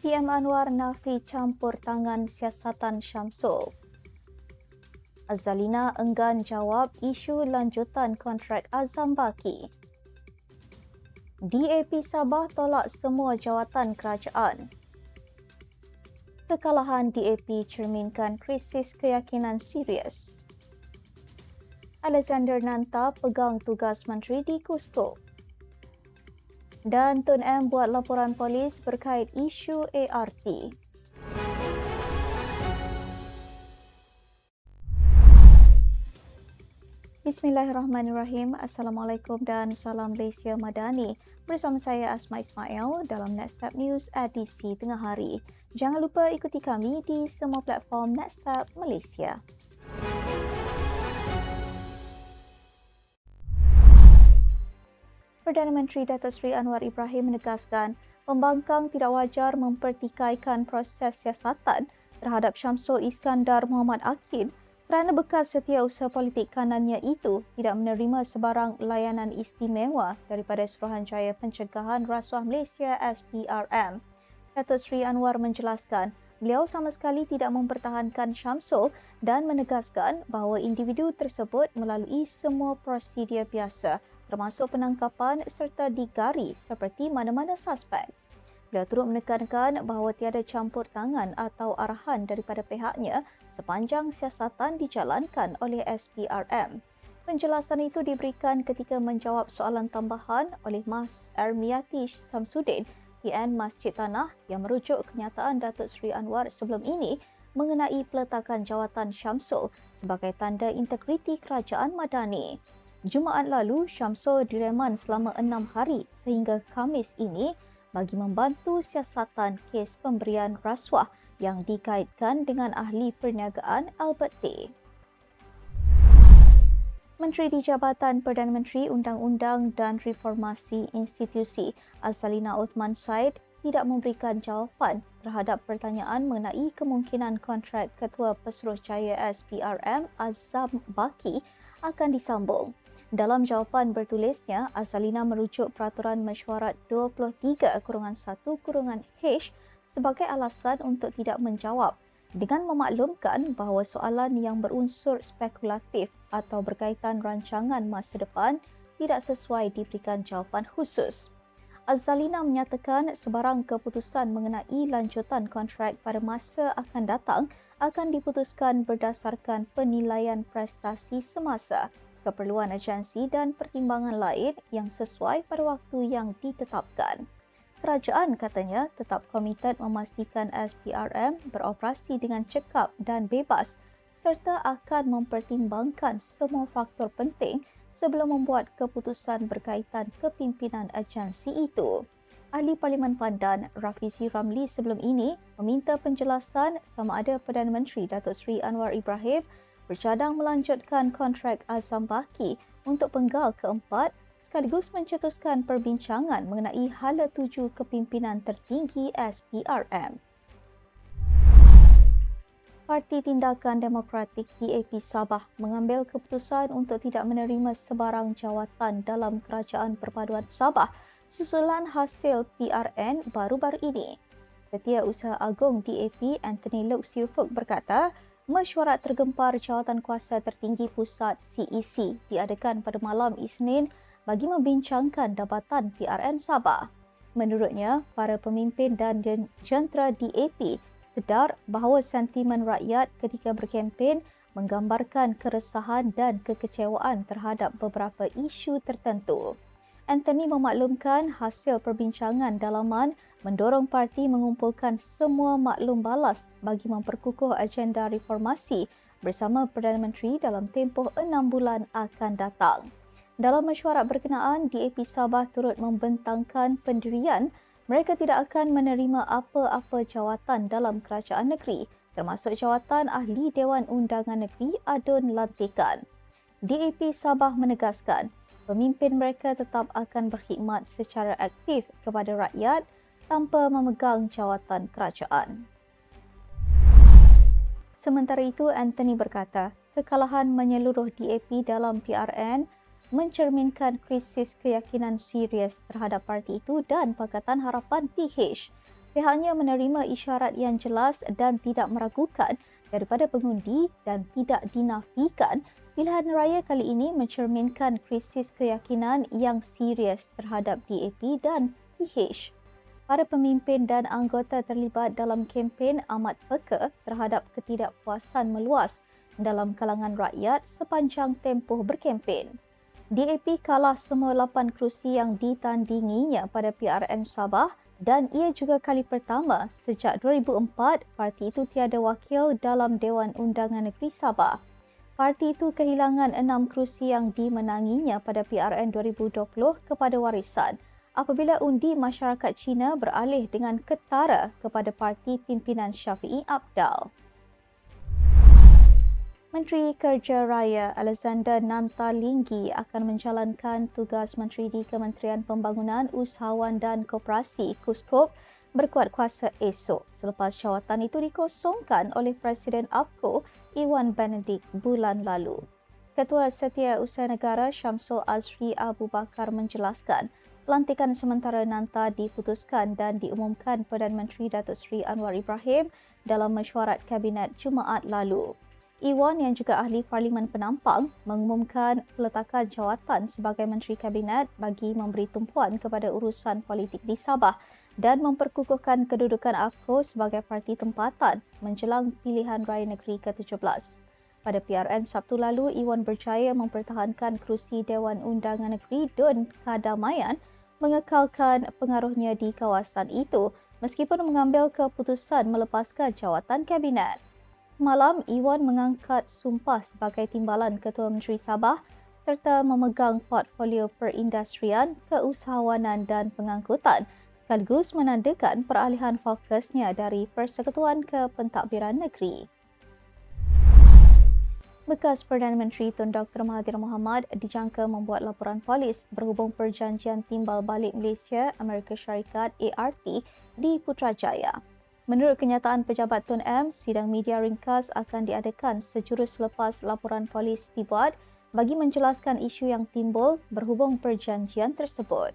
PM Anwar nafi campur tangan siasatan Syamsul. Azalina enggan jawab isu lanjutan kontrak Azam Baki. DAP Sabah tolak semua jawatan kerajaan. Kekalahan DAP cerminkan krisis keyakinan serius. Alexander Nanta pegang tugas menteri di Kusko. Dan Tun M buat laporan polis berkait isu ART. Bismillahirrahmanirrahim. Assalamualaikum dan salam Malaysia Madani. Bersama saya Asma Ismail dalam Nextstep News edisi tengah hari. Jangan lupa ikuti kami di semua platform Nextstep Malaysia. Perdana Menteri Datuk Seri Anwar Ibrahim menegaskan pembangkang tidak wajar mempertikaikan proses siasatan terhadap Syamsul Iskandar Muhammad Akin kerana bekas setiausaha politik kanannya itu tidak menerima sebarang layanan istimewa daripada Suruhanjaya Pencegahan Rasuah Malaysia SPRM. Datuk Seri Anwar menjelaskan, beliau sama sekali tidak mempertahankan Syamsul dan menegaskan bahawa individu tersebut melalui semua prosedur biasa termasuk penangkapan serta digari seperti mana-mana suspek. Beliau turut menekankan bahawa tiada campur tangan atau arahan daripada pihaknya sepanjang siasatan dijalankan oleh SPRM. Penjelasan itu diberikan ketika menjawab soalan tambahan oleh Mas Ermiati Samsudin PN Masjid Tanah yang merujuk kenyataan Datuk Seri Anwar sebelum ini mengenai peletakan jawatan Syamsul sebagai tanda integriti kerajaan Madani. Jumaat lalu, Syamsul direman selama enam hari sehingga Kamis ini bagi membantu siasatan kes pemberian rasuah yang dikaitkan dengan ahli perniagaan Albert Tay. Menteri di Jabatan Perdana Menteri Undang-Undang dan Reformasi Institusi Azalina Uthman Said tidak memberikan jawapan terhadap pertanyaan mengenai kemungkinan kontrak Ketua Pesuruhjaya SPRM Azam Baki akan disambung. Dalam jawapan bertulisnya, Azalina merujuk peraturan mesyuarat 23-1-H sebagai alasan untuk tidak menjawab dengan memaklumkan bahawa soalan yang berunsur spekulatif atau berkaitan rancangan masa depan tidak sesuai diberikan jawapan khusus. Azalina menyatakan sebarang keputusan mengenai lanjutan kontrak pada masa akan datang akan diputuskan berdasarkan penilaian prestasi semasa keperluan agensi dan pertimbangan lain yang sesuai pada waktu yang ditetapkan. Kerajaan katanya tetap komited memastikan SPRM beroperasi dengan cekap dan bebas serta akan mempertimbangkan semua faktor penting sebelum membuat keputusan berkaitan kepimpinan agensi itu. Ahli Parlimen Pandan Rafizi Ramli sebelum ini meminta penjelasan sama ada Perdana Menteri Datuk Seri Anwar Ibrahim bercadang melanjutkan kontrak Azam Baki untuk penggal keempat sekaligus mencetuskan perbincangan mengenai hala tuju kepimpinan tertinggi SPRM. Parti Tindakan Demokratik DAP Sabah mengambil keputusan untuk tidak menerima sebarang jawatan dalam Kerajaan Perpaduan Sabah susulan hasil PRN baru-baru ini. Setiausaha Agung DAP Anthony Luk Siufuk berkata, mesyuarat tergempar jawatan kuasa tertinggi pusat CEC e diadakan pada malam Isnin bagi membincangkan dapatan PRN Sabah. Menurutnya, para pemimpin dan jentera DAP sedar bahawa sentimen rakyat ketika berkempen menggambarkan keresahan dan kekecewaan terhadap beberapa isu tertentu. Anthony memaklumkan hasil perbincangan dalaman mendorong parti mengumpulkan semua maklum balas bagi memperkukuh agenda reformasi bersama Perdana Menteri dalam tempoh enam bulan akan datang. Dalam mesyuarat berkenaan, DAP Sabah turut membentangkan pendirian mereka tidak akan menerima apa-apa jawatan dalam kerajaan negeri termasuk jawatan Ahli Dewan Undangan Negeri Adun Lantikan. DAP Sabah menegaskan pemimpin mereka tetap akan berkhidmat secara aktif kepada rakyat tanpa memegang jawatan kerajaan. Sementara itu, Anthony berkata, kekalahan menyeluruh DAP dalam PRN mencerminkan krisis keyakinan serius terhadap parti itu dan Pakatan Harapan PH. Pihaknya menerima isyarat yang jelas dan tidak meragukan daripada pengundi dan tidak dinafikan pilihan raya kali ini mencerminkan krisis keyakinan yang serius terhadap DAP dan PH. Para pemimpin dan anggota terlibat dalam kempen amat peka terhadap ketidakpuasan meluas dalam kalangan rakyat sepanjang tempoh berkempen. DAP kalah semua 8 kerusi yang ditandinginya pada PRN Sabah dan ia juga kali pertama sejak 2004 parti itu tiada wakil dalam Dewan Undangan Negeri Sabah. Parti itu kehilangan enam kerusi yang dimenanginya pada PRN 2020 kepada warisan apabila undi masyarakat Cina beralih dengan ketara kepada parti pimpinan Syafi'i Abdal. Menteri Kerja Raya Alexander Nantalinggi akan menjalankan tugas menteri di Kementerian Pembangunan Usahawan dan Koperasi KUSKOP berkuat kuasa esok selepas jawatan itu dikosongkan oleh Presiden APCO Iwan Benedict bulan lalu. Ketua Setia Usaha Negara Syamsul Azri Abu Bakar menjelaskan pelantikan sementara Nanta diputuskan dan diumumkan Perdana Menteri Datuk Seri Anwar Ibrahim dalam mesyuarat Kabinet Jumaat lalu. Iwan yang juga ahli Parlimen Penampang mengumumkan peletakan jawatan sebagai Menteri Kabinet bagi memberi tumpuan kepada urusan politik di Sabah dan memperkukuhkan kedudukan APCO sebagai parti tempatan menjelang pilihan raya negeri ke-17. Pada PRN Sabtu lalu, Iwan berjaya mempertahankan kerusi Dewan Undangan Negeri Dun Kadamaian mengekalkan pengaruhnya di kawasan itu meskipun mengambil keputusan melepaskan jawatan Kabinet malam Iwan mengangkat sumpah sebagai timbalan Ketua Menteri Sabah serta memegang portfolio perindustrian, keusahawanan dan pengangkutan sekaligus menandakan peralihan fokusnya dari persekutuan ke pentadbiran negeri. Bekas Perdana Menteri Tun Dr. Mahathir Mohamad dijangka membuat laporan polis berhubung perjanjian timbal balik Malaysia Amerika Syarikat ART di Putrajaya. Menurut kenyataan pejabat Tun M, sidang media ringkas akan diadakan sejurus selepas laporan polis dibuat bagi menjelaskan isu yang timbul berhubung perjanjian tersebut.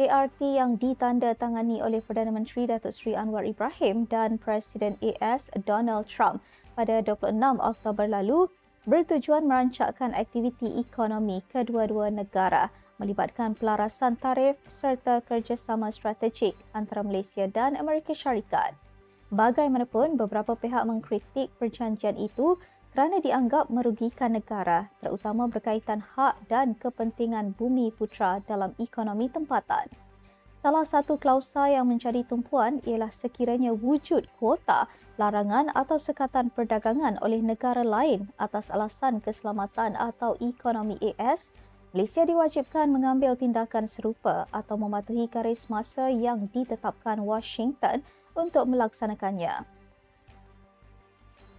ART yang ditanda tangani oleh Perdana Menteri Datuk Seri Anwar Ibrahim dan Presiden AS Donald Trump pada 26 Oktober lalu bertujuan merancangkan aktiviti ekonomi kedua-dua negara melibatkan pelarasan tarif serta kerjasama strategik antara Malaysia dan Amerika Syarikat. Bagaimanapun, beberapa pihak mengkritik perjanjian itu kerana dianggap merugikan negara, terutama berkaitan hak dan kepentingan bumi putra dalam ekonomi tempatan. Salah satu klausa yang menjadi tumpuan ialah sekiranya wujud kuota, larangan atau sekatan perdagangan oleh negara lain atas alasan keselamatan atau ekonomi AS, Malaysia diwajibkan mengambil tindakan serupa atau mematuhi garis masa yang ditetapkan Washington untuk melaksanakannya.